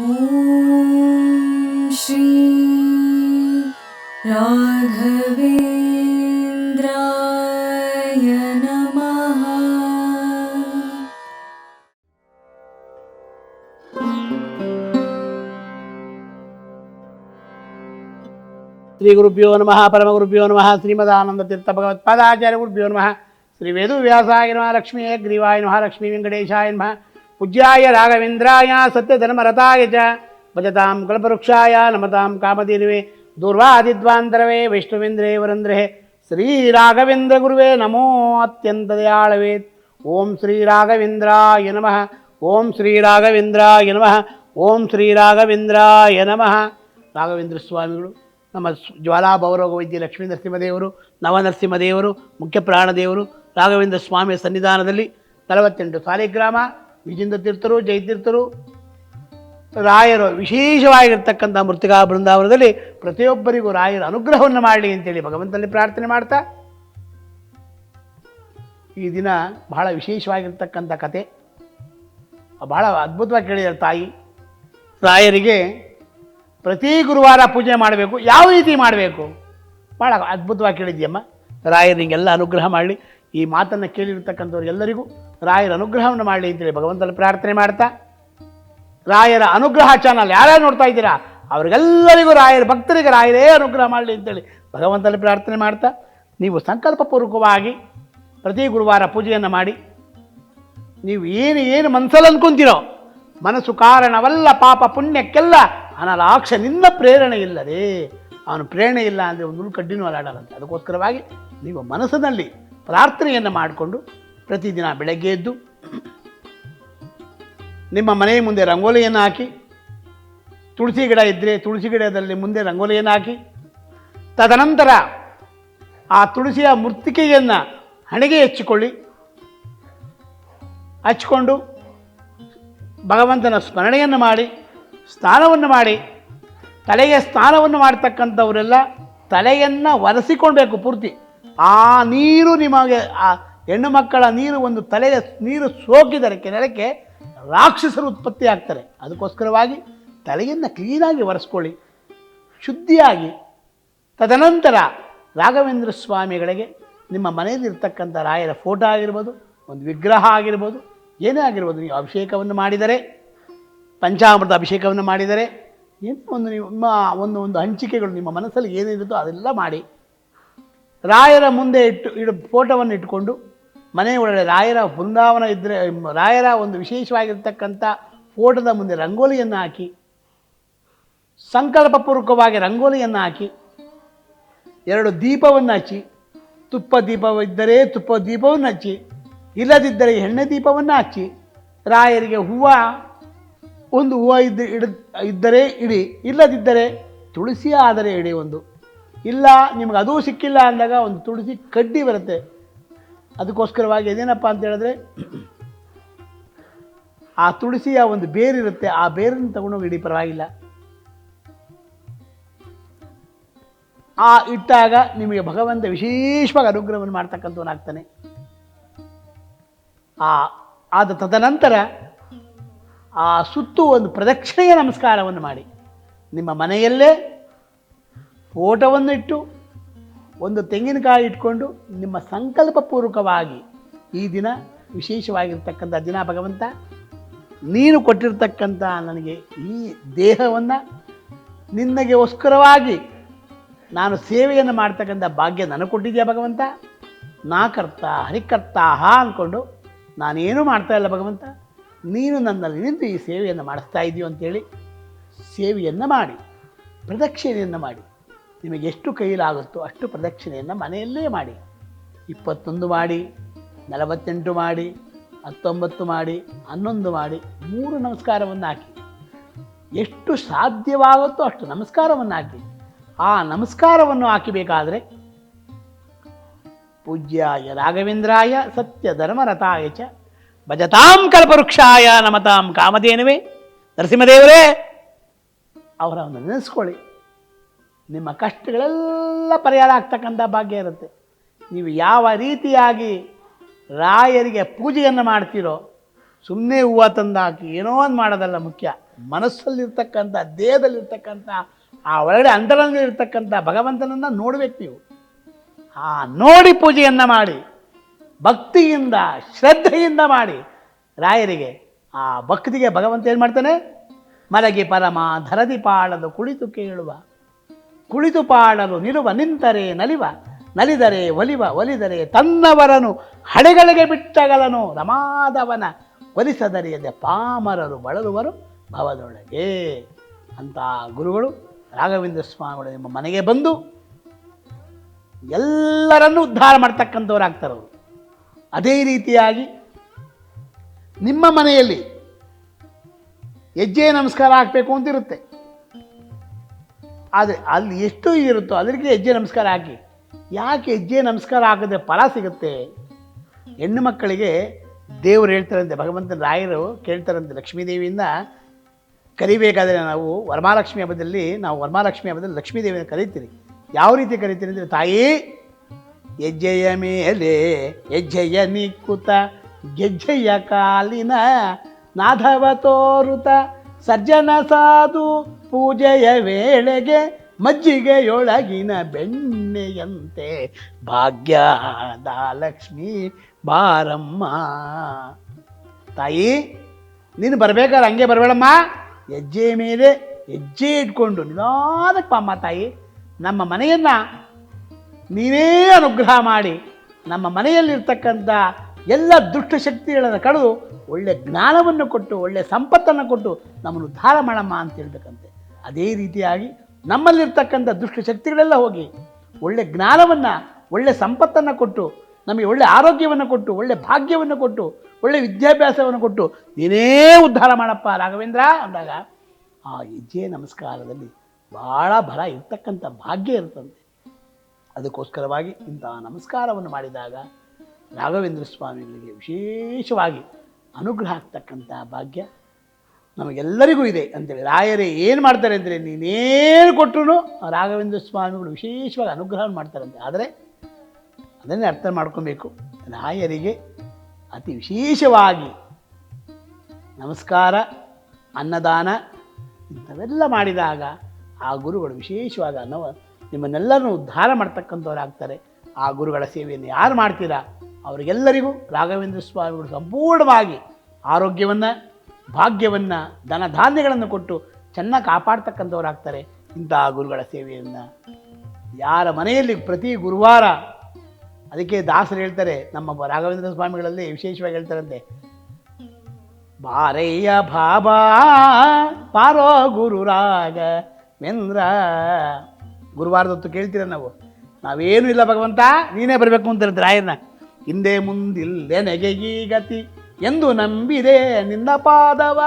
ॐ श्री राघवेन्द्राय नमः श्रीगुरुभ्यो नमः परमगुरुभ्यो नमः श्रीमदानन्दतीर्थभगवत्पादाचार्यगुरुभ्यो नमः श्रीवेदुव्यासाय नमः लक्ष्मी ग्रीवाय नमः लक्ष्मीवेङ्कटेशाय नमः ಪೂಜ್ಯಾಯ ರಾಘವೇಂದ್ರಾಯ ಸತ್ಯಧರ್ಮರತಾಯ ಚ. ಭಜತಾಂ ಕಲ್ಪವೃಕ್ಷಾಯ ನಮತಾಂ ಕಾಮಧೇನುವೆ ದೂರ್ವಾದಿದ್ವಾಂತರವೇ ವೈಷ್ಣವೇಂದ್ರೇ ವರಂದ್ರೇ ಶ್ರೀ ರಾಘವೇಂದ್ರ ಗುರುವೇ ನಮೋ ಅತ್ಯಂತ ದಯಾಳವೇ ಓಂ ಶ್ರೀ ರಾಘವೇಂದ್ರಾಯ ನಮಃ. ಓಂ ಶ್ರೀ ರಾಘವೇಂದ್ರಾಯ ನಮಃ. ಓಂ ಶ್ರೀ ರಾಘವೇಂದ್ರಾಯ ನಮಃ. ರಾಘವೇಂದ್ರ ಸ್ವಾಮಿಗಳು, ನಮ್ಮ ಜ್ವಾಲಾ ಭವರೋಗ ವೈದ್ಯ ಲಕ್ಷ್ಮೀ ನರಸಿಂಹದೇವರು, ನವನರಸಿಂಹದೇವರು, ಮುಖ್ಯ ಪ್ರಾಣದೇವರು, ರಾಘವೇಂದ್ರ ಸ್ವಾಮಿಯ ಸನ್ನಿಧಾನದಲ್ಲಿ ನಲವತ್ತೆಂಟು ಸಾಲಿಗ್ರಾಮ ವಿಜೇಂದ್ರ ತೀರ್ಥರು ಜಯತೀರ್ಥರು ರಾಯರು, ವಿಶೇಷವಾಗಿರ್ತಕ್ಕಂಥ ಮೃತಿಕಾ ಬೃಂದಾವನದಲ್ಲಿ ಪ್ರತಿಯೊಬ್ಬರಿಗೂ ರಾಯರ ಅನುಗ್ರಹವನ್ನು ಮಾಡಲಿ ಅಂತೇಳಿ ಭಗವಂತನಲ್ಲಿ ಪ್ರಾರ್ಥನೆ ಮಾಡ್ತಾ. ಈ ದಿನ ಬಹಳ ವಿಶೇಷವಾಗಿರ್ತಕ್ಕಂಥ ಕತೆ. ಬಹಳ ಅದ್ಭುತವಾಗಿ ಕೇಳಿದ್ದಾರೆ ತಾಯಿ. ರಾಯರಿಗೆ ಪ್ರತಿ ಗುರುವಾರ ಪೂಜೆ ಮಾಡಬೇಕು, ಯಾವ ರೀತಿ ಮಾಡಬೇಕು? ಭಾಳ ಅದ್ಭುತವಾಗಿ ಕೇಳಿದ್ಯಮ್ಮ ರಾಯರಿಗೆಲ್ಲ ಅನುಗ್ರಹ ಮಾಡಲಿ. ಈ ಮಾತನ್ನು ಕೇಳಿರ್ತಕ್ಕಂಥವ್ರಿಗೆಲ್ಲರಿಗೂ ರಾಯರ ಅನುಗ್ರಹವನ್ನು ಮಾಡಲಿ ಅಂತೇಳಿ ಭಗವಂತನ ಪ್ರಾರ್ಥನೆ ಮಾಡ್ತಾ, ರಾಯರ ಅನುಗ್ರಹ ಚಾನಲ್ ಯಾರ್ಯಾರು ನೋಡ್ತಾ ಇದ್ದೀರಾ, ಅವರಿಗೆಲ್ಲರಿಗೂ ರಾಯರ ಭಕ್ತರಿಗೆ ರಾಯರೇ ಅನುಗ್ರಹ ಮಾಡಲಿ ಅಂತೇಳಿ ಭಗವಂತನ ಪ್ರಾರ್ಥನೆ ಮಾಡ್ತಾ, ನೀವು ಸಂಕಲ್ಪಪೂರ್ವಕವಾಗಿ ಪ್ರತಿ ಗುರುವಾರ ಪೂಜೆಯನ್ನು ಮಾಡಿ, ನೀವು ಏನು ಏನು ಮನಸ್ಸಲ್ಲಿ ಅನ್ಕೊಂತೀರೋ ಮನಸ್ಸು ಕಾರಣವಲ್ಲ, ಪಾಪ ಪುಣ್ಯಕ್ಕೆಲ್ಲ, ಅನಲಾಕ್ಷ ನಿನ್ನ ಪ್ರೇರಣೆ ಇಲ್ಲದೆ, ಅವನು ಪ್ರೇರಣೆ ಇಲ್ಲ ಅಂದರೆ ಒಂದು ಕಡ್ಡಿನೂ ಅಲಾಡಲ್ಲಂತೆ ಅದಕ್ಕೋಸ್ಕರವಾಗಿ ನೀವು ಮನಸ್ಸಿನಲ್ಲಿ ಪ್ರಾರ್ಥನೆಯನ್ನು ಮಾಡಿಕೊಂಡು ಪ್ರತಿದಿನ ಬೆಳಗ್ಗೆ ಎದ್ದು ನಿಮ್ಮ ಮನೆಯ ಮುಂದೆ ರಂಗೋಲಿಯನ್ನು ಹಾಕಿ, ತುಳಸಿ ಗಿಡ ಇದ್ದರೆ ತುಳಸಿ ಗಿಡದಲ್ಲಿ ಮುಂದೆ ರಂಗೋಲಿಯನ್ನು ಹಾಕಿ, ತದನಂತರ ಆ ತುಳಸಿಯ ಮೃತ್ತಿಕೆಯನ್ನು ಹಣೆಗೆ ಹಚ್ಚಿಕೊಳ್ಳಿ. ಹಚ್ಕೊಂಡು ಭಗವಂತನ ಸ್ಮರಣೆಯನ್ನು ಮಾಡಿ, ಸ್ನಾನವನ್ನು ಮಾಡಿ, ತಲೆಗೆ ಸ್ನಾನವನ್ನು ಮಾಡ್ತಕ್ಕಂಥವರೆಲ್ಲ ತಲೆಯನ್ನು ಒರೆಸಿಕೊಳ್ಬೇಕು ಪೂರ್ತಿ. ಆ ನೀರು ನಿಮಗೆ, ಆ ಹೆಣ್ಣು ಮಕ್ಕಳ ನೀರು ಒಂದು ತಲೆಯ ನೀರು ಸೋಕಿದರೆ ನೆಲಕ್ಕೆ ರಾಕ್ಷಸರು ಉತ್ಪತ್ತಿ ಆಗ್ತಾರೆ. ಅದಕ್ಕೋಸ್ಕರವಾಗಿ ತಲೆಯನ್ನು ಕ್ಲೀನಾಗಿ ಒರೆಸ್ಕೊಳ್ಳಿ. ಶುದ್ಧಿಯಾಗಿ. ತದನಂತರ ರಾಘವೇಂದ್ರ ಸ್ವಾಮಿಗಳಿಗೆ ನಿಮ್ಮ ಮನೆಯಲ್ಲಿರ್ತಕ್ಕಂಥ ರಾಯರ ಫೋಟೋ ಆಗಿರ್ಬೋದು, ಒಂದು ವಿಗ್ರಹ ಆಗಿರ್ಬೋದು, ಏನೇ ಆಗಿರ್ಬೋದು, ನೀವು ಅಭಿಷೇಕವನ್ನು ಮಾಡಿದರೆ, ಪಂಚಾಮೃತ ಅಭಿಷೇಕವನ್ನು ಮಾಡಿದರೆ, ಏನೋ ಒಂದು ನಿಮ್ಮ, ಒಂದು ಒಂದು ಹಂಚಿಕೆಗಳು ನಿಮ್ಮ ಮನಸ್ಸಲ್ಲಿ ಏನಿರುತ್ತೋ ಅದೆಲ್ಲ ಮಾಡಿ. ರಾಯರ ಮುಂದೆ ಇಟ್ಟು, ಇಡು, ಫೋಟೋವನ್ನು ಇಟ್ಕೊಂಡು ಮನೆಯ ಒಳಗಡೆ ರಾಯರ ಬೃಂದಾವನ ಇದ್ದರೆ ರಾಯರ ಒಂದು ವಿಶೇಷವಾಗಿರ್ತಕ್ಕಂಥ ಫೋಟೋದ ಮುಂದೆ ರಂಗೋಲಿಯನ್ನು ಹಾಕಿ, ಸಂಕಲ್ಪಪೂರ್ವಕವಾಗಿ ರಂಗೋಲಿಯನ್ನು ಹಾಕಿ, ಎರಡು ದೀಪವನ್ನು ಹಚ್ಚಿ, ತುಪ್ಪ ದೀಪವಿದ್ದರೆ ತುಪ್ಪ ದೀಪವನ್ನು ಹಚ್ಚಿ, ಇಲ್ಲದಿದ್ದರೆ ಎಣ್ಣೆ ದೀಪವನ್ನು ಹಚ್ಚಿ, ರಾಯರಿಗೆ ಹೂವು, ಒಂದು ಹೂವು ಇದ್ದ, ಇಡ, ಇದ್ದರೆ ಇಡಿ, ಇಲ್ಲದಿದ್ದರೆ ತುಳಸಿ ಆದರೆ ಇಡಿ ಒಂದು. ಇಲ್ಲ, ನಿಮ್ಗೆ ಅದೂ ಸಿಕ್ಕಿಲ್ಲ ಅಂದಾಗ ಒಂದು ತುಳಸಿ ಕಡ್ಡಿ ಬರುತ್ತೆ. ಅದಕ್ಕೋಸ್ಕರವಾಗಿ ಅದೇನಪ್ಪ ಅಂತ ಹೇಳಿದ್ರೆ, ಆ ತುಳಸಿಯ ಒಂದು ಬೇರಿರುತ್ತೆ, ಆ ಬೇರನ್ನು ತಗೊಂಡೋಗಿ ಇಡೀ, ಪರವಾಗಿಲ್ಲ. ಆ ಇಟ್ಟಾಗ ನಿಮಗೆ ಭಗವಂತ ವಿಶೇಷವಾಗಿ ಅನುಗ್ರಹವನ್ನು ಮಾಡ್ತಕ್ಕಂಥವನಾಗ್ತಾನೆ. ಆ, ಆದ ತದನಂತರ ಆ ಸುತ್ತು ಒಂದು ಪ್ರದಕ್ಷಿಣೆಯ ನಮಸ್ಕಾರವನ್ನು ಮಾಡಿ. ನಿಮ್ಮ ಮನೆಯಲ್ಲೇ ಫೋಟೋವನ್ನು ಇಟ್ಟು ಒಂದು ತೆಂಗಿನಕಾಯಿ ಇಟ್ಕೊಂಡು ನಿಮ್ಮ ಸಂಕಲ್ಪಪೂರ್ವಕವಾಗಿ ಈ ದಿನ ವಿಶೇಷವಾಗಿರ್ತಕ್ಕಂಥ ದಿನ ಭಗವಂತ, ನೀನು ಕೊಟ್ಟಿರ್ತಕ್ಕಂಥ ನನಗೆ ಈ ದೇಹವನ್ನು ನಿನ್ನಗೆಗೋಸ್ಕರವಾಗಿ ನಾನು ಸೇವೆಯನ್ನು ಮಾಡ್ತಕ್ಕಂಥ ಭಾಗ್ಯ ನನಗೆ ಕೊಟ್ಟಿದೆಯಾ ಭಗವಂತ? ನಾ ಕರ್ತ, ಹರಿಕರ್ತ, ಹಾ ಅಂದ್ಕೊಂಡು ನಾನೇನೂ ಮಾಡ್ತಾ ಇಲ್ಲ ಭಗವಂತ. ನೀನು ನನ್ನಲ್ಲಿ ನಿಂತು ಈ ಸೇವೆಯನ್ನು ಮಾಡಿಸ್ತಾ ಇದೆಯೋ ಅಂತೇಳಿ ಸೇವೆಯನ್ನು ಮಾಡಿ, ಪ್ರದಕ್ಷಿಣೆಯನ್ನು ಮಾಡಿ. ನಿಮಗೆ ಎಷ್ಟು ಕೈಲಾಗುತ್ತೋ ಅಷ್ಟು ಪ್ರದಕ್ಷಿಣೆಯನ್ನು ಮನೆಯಲ್ಲೇ ಮಾಡಿ. ಇಪ್ಪತ್ತೊಂದು ಮಾಡಿ, ನಲವತ್ತೆಂಟು ಮಾಡಿ, ಹತ್ತೊಂಬತ್ತು ಮಾಡಿ, ಹನ್ನೊಂದು ಮಾಡಿ, ಮೂರು ನಮಸ್ಕಾರವನ್ನು ಹಾಕಿ. ಎಷ್ಟು ಸಾಧ್ಯವಾಗುತ್ತೋ ಅಷ್ಟು ನಮಸ್ಕಾರವನ್ನು ಹಾಕಿ. ಆ ನಮಸ್ಕಾರವನ್ನು ಹಾಕಿಬೇಕಾದರೆ ಪೂಜ್ಯಾಯ ರಾಘವೇಂದ್ರಾಯ ಸತ್ಯ ಧರ್ಮರಥಾಯ ಚ ಭಜತಾಂ ಕಲ್ಪವೃಕ್ಷಾಯ ನಮತಾಂ ಕಾಮಧೇನುವೆ. ನರಸಿಂಹದೇವರೇ, ಅವರನ್ನು ನೆನೆಸ್ಕೊಳ್ಳಿ. ನಿಮ್ಮ ಕಷ್ಟಗಳೆಲ್ಲ ಪರಿಹಾರ ಆಗ್ತಕ್ಕಂಥ ಭಾಗ್ಯ ಇರುತ್ತೆ. ನೀವು ಯಾವ ರೀತಿಯಾಗಿ ರಾಯರಿಗೆ ಪೂಜೆಯನ್ನು ಮಾಡ್ತೀರೋ ಸುಮ್ಮನೆ ಹೂವು ತಂದು ಹಾಕಿ ಏನೋ ಒಂದು ಮಾಡೋದಲ್ಲ ಮುಖ್ಯ. ಮನಸ್ಸಲ್ಲಿರ್ತಕ್ಕಂಥ, ದೇಹದಲ್ಲಿರ್ತಕ್ಕಂಥ, ಆ ಒಳಗಡೆ ಅಂತರಂಗದಲ್ಲಿರ್ತಕ್ಕಂಥ ಭಗವಂತನನ್ನು ನೋಡಬೇಕು ನೀವು. ಆ ನೋಡಿ ಪೂಜೆಯನ್ನು ಮಾಡಿ, ಭಕ್ತಿಯಿಂದ, ಶ್ರದ್ಧೆಯಿಂದ ಮಾಡಿ ರಾಯರಿಗೆ, ಆ ಭಕ್ತಿಗೆ ಭಗವಂತ ಏನು ಮಾಡ್ತಾನೆ? ಮಲಗಿ ಪರಮ ಧರದಿ ಪಾಳದು ಕುಳಿತು ಕೇಳುವ. ಕುಳಿತು ಪಾಡಲು ನಿಲುವ, ನಿಂತರೆ ನಲಿವ, ನಲಿದರೆ ಒಲಿವ, ಒಲಿದರೆ ತನ್ನವರನು ಹಡೆಗಳಿಗೆ ಬಿಟ್ಟಗಲನು. ರಮಾದವನ ಒಲಿಸದರಿಯದೆ ಪಾಮರರು ಬಳಲುವರು ಭವದೊಳಗೆ. ಅಂತ ಗುರುಗಳು ರಾಘವೇಂದ್ರ ಸ್ವಾಮಿಗಳು ನಿಮ್ಮ ಮನೆಗೆ ಬಂದು ಎಲ್ಲರನ್ನೂ ಉದ್ಧಾರ ಮಾಡ್ತಕ್ಕಂಥವ್ರಾಗ್ತಾರೆ ಅದೇ ರೀತಿಯಾಗಿ ನಿಮ್ಮ ಮನೆಯಲ್ಲಿ ಹೆಜ್ಜೆ ನಮಸ್ಕಾರ ಹಾಕಬೇಕು ಅಂತ ಇರುತ್ತೆ ಆದರೆ ಅಲ್ಲಿ ಎಷ್ಟು ಇರುತ್ತೋ ಅದಕ್ಕೆ ಹೆಜ್ಜೆ ನಮಸ್ಕಾರ ಹಾಕಿ. ಯಾಕೆ ಹೆಜ್ಜೆ ನಮಸ್ಕಾರ ಹಾಕಿದ್ರೆ ಫಲ ಸಿಗುತ್ತೆ? ಹೆಣ್ಣು ಮಕ್ಕಳಿಗೆ ದೇವರು ಹೇಳ್ತಾರಂತೆ, ಭಗವಂತನ ರಾಯರು ಕೇಳ್ತಾರಂತೆ ಲಕ್ಷ್ಮೀದೇವಿಯಿಂದ, ಕರಿಬೇಕಾದರೆ ನಾವು ವರಮಹಾಲಕ್ಷ್ಮಿ ಹಬ್ಬದಲ್ಲಿ, ನಾವು ವರಮಹಾಲಕ್ಷ್ಮಿ ಹಬ್ಬದಲ್ಲಿ ಲಕ್ಷ್ಮೀದೇವಿಯನ್ನು ಕರೀತೀರಿ. ಯಾವ ರೀತಿ ಕರೀತೀರಿ ಅಂದರೆ, ತಾಯಿ, ಹೆಜ್ಜೆಯ ಮೇಲೆ ಹೆಜ್ಜೆಯ ನಿಕ್ಕುತ, ಗೆಜ್ಜೆಯ ಕಾಲಿನ ನಾಧವ ತೋರುತ ಸಜ್ಜನ ಸಾಧು ಪೂಜೆಯ ವೇಳೆಗೆ ಮಜ್ಜಿಗೆಯೊಳಗಿನ ಬೆಣ್ಣೆಯಂತೆ, ಭಾಗ್ಯ ದಾಲಕ್ಷ್ಮಿ ಬಾರಮ್ಮ. ತಾಯಿ, ನೀನು ಬರಬೇಕಾದ್ರೆ ಹಂಗೆ ಬರಬೇಡಮ್ಮ. ಹೆಜ್ಜೆ ಮೇಲೆ ಹೆಜ್ಜೆ ಇಟ್ಕೊಂಡು ನಿಧಾನಕ್ಕೆ ಅಮ್ಮ ತಾಯಿ, ನಮ್ಮ ಮನೆಯನ್ನು ನೀನೇ ಅನುಗ್ರಹ ಮಾಡಿ, ನಮ್ಮ ಮನೆಯಲ್ಲಿರ್ತಕ್ಕಂಥ ಎಲ್ಲ ದುಷ್ಟಶಕ್ತಿಗಳನ್ನು ಕಳೆದು ಒಳ್ಳೆ ಜ್ಞಾನವನ್ನು ಕೊಟ್ಟು, ಒಳ್ಳೆ ಸಂಪತ್ತನ್ನು ಕೊಟ್ಟು ನಮ್ಮನ್ನು ಉದ್ಧಾರ ಮಾಡಮ್ಮ ಅಂತ ಹೇಳ್ಬೇಕಂತೆ. ಅದೇ ರೀತಿಯಾಗಿ ನಮ್ಮಲ್ಲಿರ್ತಕ್ಕಂಥ ದುಷ್ಟಶಕ್ತಿಗಳೆಲ್ಲ ಹೋಗಿ ಒಳ್ಳೆ ಜ್ಞಾನವನ್ನು, ಒಳ್ಳೆ ಸಂಪತ್ತನ್ನು ಕೊಟ್ಟು, ನಮಗೆ ಒಳ್ಳೆ ಆರೋಗ್ಯವನ್ನು ಕೊಟ್ಟು, ಒಳ್ಳೆ ಭಾಗ್ಯವನ್ನು ಕೊಟ್ಟು, ಒಳ್ಳೆ ವಿದ್ಯಾಭ್ಯಾಸವನ್ನು ಕೊಟ್ಟು ನೀನೇ ಉದ್ಧಾರ ಮಾಡಪ್ಪ ರಾಘವೇಂದ್ರ ಅಂದಾಗ, ಆ ಹೆಜ್ಜೆ ನಮಸ್ಕಾರದಲ್ಲಿ ಭಾಳ ಬಲ ಇರ್ತಕ್ಕಂಥ ಭಾಗ್ಯ ಇರ್ತಂತೆ ಅದಕ್ಕೋಸ್ಕರವಾಗಿ ಇಂತಹ ನಮಸ್ಕಾರವನ್ನು ಮಾಡಿದಾಗ ರಾಘವೇಂದ್ರ ಸ್ವಾಮಿಗಳಿಗೆ ವಿಶೇಷವಾಗಿ ಅನುಗ್ರಹ ಆಗ್ತಕ್ಕಂಥ ಭಾಗ್ಯ ನಮಗೆಲ್ಲರಿಗೂ ಇದೆ ಅಂತೇಳಿ. ರಾಯರೇ ಏನು ಮಾಡ್ತಾರೆ ಅಂದರೆ ನೀನೇನು ಕೊಟ್ಟರು ರಾಘವೇಂದ್ರ ಸ್ವಾಮಿಗಳು ವಿಶೇಷವಾಗಿ ಅನುಗ್ರಹವನ್ನು ಮಾಡ್ತಾರಂತೆ ಆದರೆ ಅದನ್ನೇ ಅರ್ಥ ಮಾಡ್ಕೊಬೇಕು. ರಾಯರಿಗೆ ಅತಿ ವಿಶೇಷವಾಗಿ ನಮಸ್ಕಾರ, ಅನ್ನದಾನ ಇಂಥವೆಲ್ಲ ಮಾಡಿದಾಗ ಆ ಗುರುಗಳು ವಿಶೇಷವಾಗಿ ಅನ್ನವ ನಿಮ್ಮನ್ನೆಲ್ಲರನ್ನು ಉದ್ಧಾರ ಮಾಡ್ತಕ್ಕಂಥವ್ರಾಗ್ತಾರೆ. ಆ ಗುರುಗಳ ಸೇವೆಯನ್ನು ಯಾರು ಮಾಡ್ತೀರಾ? ಅವರಿಗೆಲ್ಲರಿಗೂ ರಾಘವೇಂದ್ರ ಸ್ವಾಮಿಗಳು ಸಂಪೂರ್ಣವಾಗಿ ಆರೋಗ್ಯವನ್ನು, ಭಾಗ್ಯವನ್ನು ಧನ ಧಾನ್ಯಗಳನ್ನು ಕೊಟ್ಟು ಚೆನ್ನಾಗಿ ಕಾಪಾಡ್ತಕ್ಕಂಥವ್ರಾಗ್ತಾರೆ. ಇಂಥ ಗುರುಗಳ ಸೇವೆಯನ್ನು ಯಾರ ಮನೆಯಲ್ಲಿ ಪ್ರತಿ ಗುರುವಾರ ಅದಕ್ಕೆ ದಾಸರು ಹೇಳ್ತಾರೆ, ನಮ್ಮ ರಾಘವೇಂದ್ರ ಸ್ವಾಮಿಗಳಲ್ಲಿ ವಿಶೇಷವಾಗಿ ಹೇಳ್ತಾರಂತೆ ಬಾರಯ್ಯ ಬಾಬಾ ಪಾರೋ ಗುರು ರಾಘವೇಂದ್ರ ಗುರುವಾರದೊತ್ತು ಕೇಳ್ತೀರ ನಾವು? ನಾವೇನು ಇಲ್ಲ ಭಗವಂತ, ನೀನೇ ಬರಬೇಕು ಅಂತ ರಾಯನ್ನ ಹಿಂದೆ ಮುಂದಿಲ್ಲೆ ನೆಗೆಗಿ ಗತಿ ಎಂದು ನಂಬಿದೆ ನಿನ್ನ ಪಾದವ.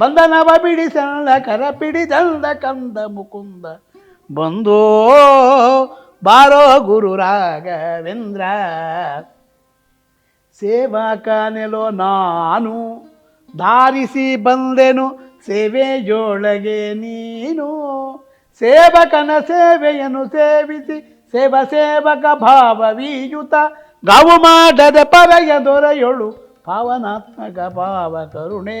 ಬಂಧನವ ಬಿಡಿಸಲ್ಲ, ಕರ ಪಿಡಿದಲ್ಲ ಕಂದ ಮುಕುಂದ. ಬಂದೋ, ಬಾರೋ ಗುರು ರಾಘವೇಂದ್ರ. ಸೇವಾಕನೆಲೋ ನಾನು, ಧಾರಿಸಿ ಬಂದೆನು ಸೇವೆ ಜೋಳಗೆ ನೀನು. ಸೇವಕನ ಸೇವೆಯನ್ನು ಸೇವಿಸಿ, ಸೇವ ಸೇವಕ ಭಾವವೀಯುತ. ಗಾವು ಮಾಡದ ಪರಯ ದೊರೆಯೊಳು, ಪಾವನಾತ್ಮಕ ಪಾವ ಕರುಣೆ.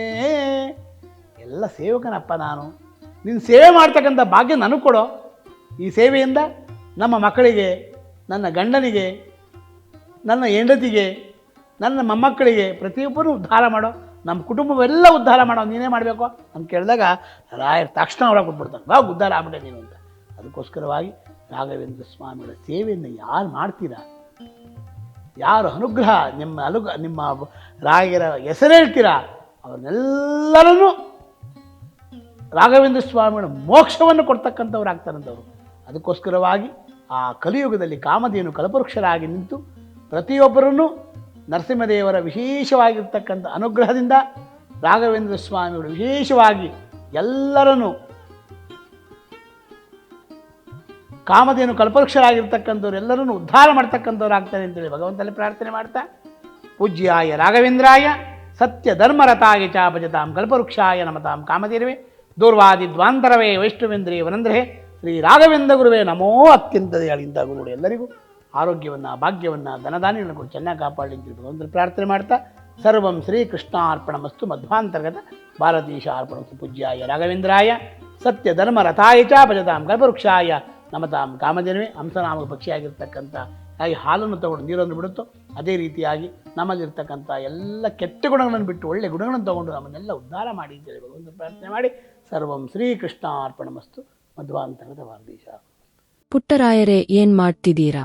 ಎಲ್ಲ ಸೇವಕನಪ್ಪ ನಾನು. ನಿನ್ನ ಸೇವೆ ಮಾಡ್ತಕ್ಕಂಥ ಭಾಗ್ಯ ನನಗೆ ಕೊಡೋ. ಈ ಸೇವೆಯಿಂದ ನಮ್ಮ ಮಕ್ಕಳಿಗೆ, ನನ್ನ ಗಂಡನಿಗೆ, ನನ್ನ ಹೆಂಡತಿಗೆ, ನನ್ನ ಮೊಮ್ಮಕ್ಕಳಿಗೆ ಪ್ರತಿಯೊಬ್ಬರೂ ಉದ್ಧಾರ ಮಾಡೋ. ನಮ್ಮ ಕುಟುಂಬವೆಲ್ಲ ಉದ್ಧಾರ ಮಾಡೋ. ನೀನೇ ಮಾಡಬೇಕು ಅಂತ ಕೇಳಿದಾಗ ರಾಯರ್ ತಕ್ಷಣ ಅವರ ಕೊಟ್ಬಿಡ್ತಾನೆ. ಬಾ ಉದ್ಧಾರ ಆಗ್ಬಿಟ್ಟೆ ನೀನು ಅಂತ. ಅದಕ್ಕೋಸ್ಕರವಾಗಿ ರಾಘವೇಂದ್ರ ಸ್ವಾಮಿಗಳ ಸೇವೆಯನ್ನು ಯಾರು ಮಾಡ್ತೀರಾ? ಯಾರು ಅನುಗ್ರಹ, ನಿಮ್ಮ ಅನುಗ್ರಹ ನಿಮ್ಮ ರಾಗಿರ ಹೆಸರೇಳ್ತೀರಾ ಅವ್ರನ್ನೆಲ್ಲರನ್ನು ರಾಘವೇಂದ್ರ ಸ್ವಾಮಿಗಳ ಮೋಕ್ಷವನ್ನು ಕೊಡ್ತಕ್ಕಂಥವ್ರು ಅದಕ್ಕೋಸ್ಕರವಾಗಿ ಆ ಕಲಿಯುಗದಲ್ಲಿ ಕಾಮಧೇನು ಕಲಪವೃಕ್ಷರಾಗಿ ನಿಂತು ಪ್ರತಿಯೊಬ್ಬರನ್ನು ನರಸಿಂಹದೇವರ ವಿಶೇಷವಾಗಿರ್ತಕ್ಕಂಥ ಅನುಗ್ರಹದಿಂದ ರಾಘವೇಂದ್ರ ಸ್ವಾಮಿಗಳು ವಿಶೇಷವಾಗಿ ಎಲ್ಲರನ್ನು ಕಾಮಧೇನು ಕಲ್ಪವೃಕ್ಷರಾಗಿರ್ತಕ್ಕಂಥವ್ರು ಎಲ್ಲರನ್ನು ಉದ್ಧಾರ ಮಾಡ್ತಕ್ಕಂಥವ್ರು ಆಗ್ತಾರೆ ಅಂತೇಳಿ ಭಗವಂತನಲ್ಲಿ ಪ್ರಾರ್ಥನೆ ಮಾಡ್ತಾ, ಪೂಜ್ಯಾಯ ರಾಘವೇಂದ್ರಾಯ ಸತ್ಯ ಧರ್ಮರತಾಯ ಚ ಭಜತಾಂ ಕಲ್ಪವೃಕ್ಷಾಯ ನಮತಾಂ ಕಾಮಧೇನುವೆ, ದೂರ್ವಾದಿ ದ್ವಾಂತರವೇ ವೈಷ್ಣವೇಂದ್ರೇ ವನಂದ್ರೇ ಶ್ರೀ ರಾಘವೇಂದ್ರ ಗುರುವೇ ನಮೋ ಅತ್ಯಂತ ದಯಾಳಿಂದ ಗುರುಗಳು ಎಲ್ಲರಿಗೂ ಆರೋಗ್ಯವನ್ನು, ಭಾಗ್ಯವನ್ನು, ಧನಧಾನ್ಯಗಳನ್ನು ಕೊಟ್ಟು ಚೆನ್ನಾಗಿ ಕಾಪಾಡಲಿ ಅಂತ ಭಗವಂತನ ಪ್ರಾರ್ಥನೆ ಮಾಡ್ತಾ, ಸರ್ವಂ ಶ್ರೀ ಕೃಷ್ಣಾರ್ಪಣ ಮಸ್ತು ಮಧ್ವಾಂತರ್ಗತ ಭಾರತೀಶಾರ್ಪಣ ಪೂಜ್ಯಾಯ ರಾಘವೇಂದ್ರಾಯ, ಸತ್ಯ ಧರ್ಮ ರಥಾಯ ಚ ಭಜತಾಂ ಗರ್ಭವೃಕ್ಷಾಯ ನಮತಾಂ ಕಾಮಧೇನುವೆ ಹಂಸನಾಮಕ ಪಕ್ಷಿಯಾಗಿರ್ತಕ್ಕಂಥ ಹಾಗೆ ಹಾಲನ್ನು ತಗೊಂಡು ನೀರನ್ನು ಬಿಡುತ್ತೋ, ಅದೇ ರೀತಿಯಾಗಿ ನಮ್ಮಲ್ಲಿರ್ತಕ್ಕಂಥ ಎಲ್ಲ ಕೆಟ್ಟ ಗುಣಗಳನ್ನು ಬಿಟ್ಟು ಒಳ್ಳೆ ಗುಣಗಳನ್ನು ತಗೊಂಡು ನಮ್ಮನ್ನೆಲ್ಲ ಉದ್ಧಾರ ಮಾಡಿ ಒಂದು ಪ್ರಾರ್ಥನೆ ಮಾಡಿ. ಸರ್ವಂ ಶ್ರೀಕೃಷ್ಣ ಅರ್ಪಣಮಸ್ತು ಮಧ್ವಾಂತರದ ವಾರ್ದೀಶ ಪುಟ್ಟರಾಯರೇ, ಏನ್ ಮಾಡ್ತಿದ್ದೀರಾ?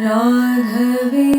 राघवे